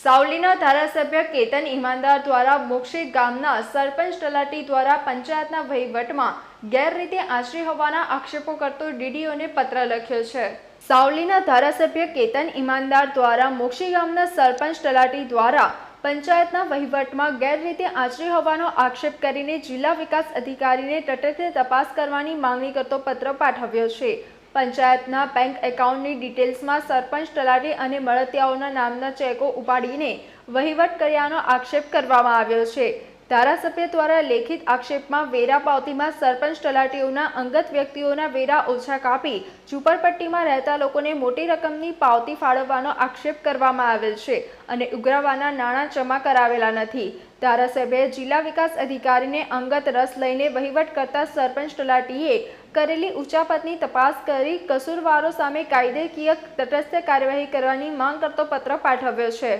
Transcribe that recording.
સાવલીના ધારાસભ્ય કેતન ઈમાનદાર દ્વારા મોક્ષી ગામના સરપંચ તલાટી દ્વારા પંચાયતના વહીવટમાં ગેરરીતે આશરી હોવાના આક્ષેપો કરતો ડીડીઓને પત્ર લખ્યો છે. સાવલીના ધારાસભ્ય કેતન ઈમાનદાર દ્વારા મોક્ષી ગામના સરપંચ તલાટી દ્વારા પંચાયતના વહીવટમાં ગેરરીતે આચરી હોવાનો આક્ષેપ કરીને જિલ્લા વિકાસ અધિકારીને તટસ્થ તપાસ કરવાની માંગણી કરતો પત્ર પાઠવ્યો છે. પંચાયતના બેંક એકાઉન્ટની ડિટેલ્સમાં સરપંચ તલાટી અને મળતિયાઓના નામના ચેકો ઉપાડીને વહીવટ કર્યાનો આક્ષેપ કરવામાં આવ્યો છે. ધારાસભ્ય દ્વારા લેખિત આક્ષેપમાં વેરા પાવતીમાં સરપંચ તલાટીઓના અંગત વ્યક્તિઓના વેરા ઓછા કાપી ઝુંપડપટ્ટીમાં રહેતા લોકોને મોટી રકમની પાવતી ફાળવવાનો આક્ષેપ કરવામાં આવેલ છે અને ઉઘરાવાના નાણાં જમા કરાવેલા નથી. ધારાસભ્યએ જિલ્લા વિકાસ અધિકારીને અંગત રસ લઈને વહીવટ કરતા સરપંચ તલાટીએ કરેલી ઉચાપતની તપાસ કરી કસૂરવારો સામે કાયદેકીય તટસ્થ કાર્યવાહી કરવાની માંગ કરતો પત્ર પાઠવ્યો છે.